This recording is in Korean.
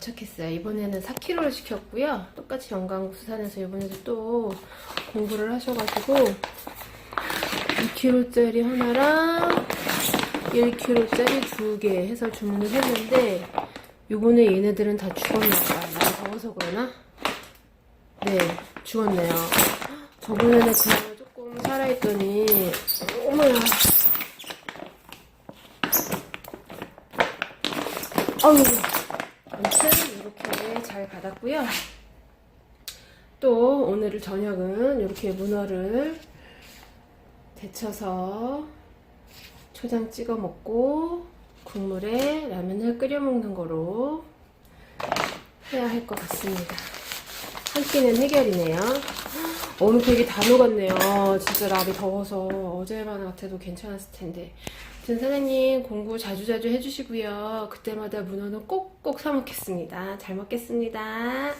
도착했어요. 이번에는 4kg를 시켰고요. 똑같이 영광 수산에서 이번에도 또 공부를 하셔가지고 2kg짜리 하나랑 1kg짜리 두 개 해서 주문을 했는데 요번에 얘네들은 다 죽었나봐요. 더워서 그러나? 네, 죽었네요. 저번에는 그냥 조금 살아있더니 어머야 아유 아무튼 이렇게 잘 받았고요. 또 오늘 저녁은 이렇게 문어를 데쳐서 초장 찍어 먹고 국물에 라면을 끓여 먹는 거로 해야 할 것 같습니다. 한 끼는 해결이네요. 오늘 되게 다 녹았네요. 진짜 날이 더워서 어제만 같아도 괜찮았을 텐데. 든 사장님 공부 자주자주 해주시고요. 그때마다 문어는 꼭꼭 사 먹겠습니다. 잘 먹겠습니다.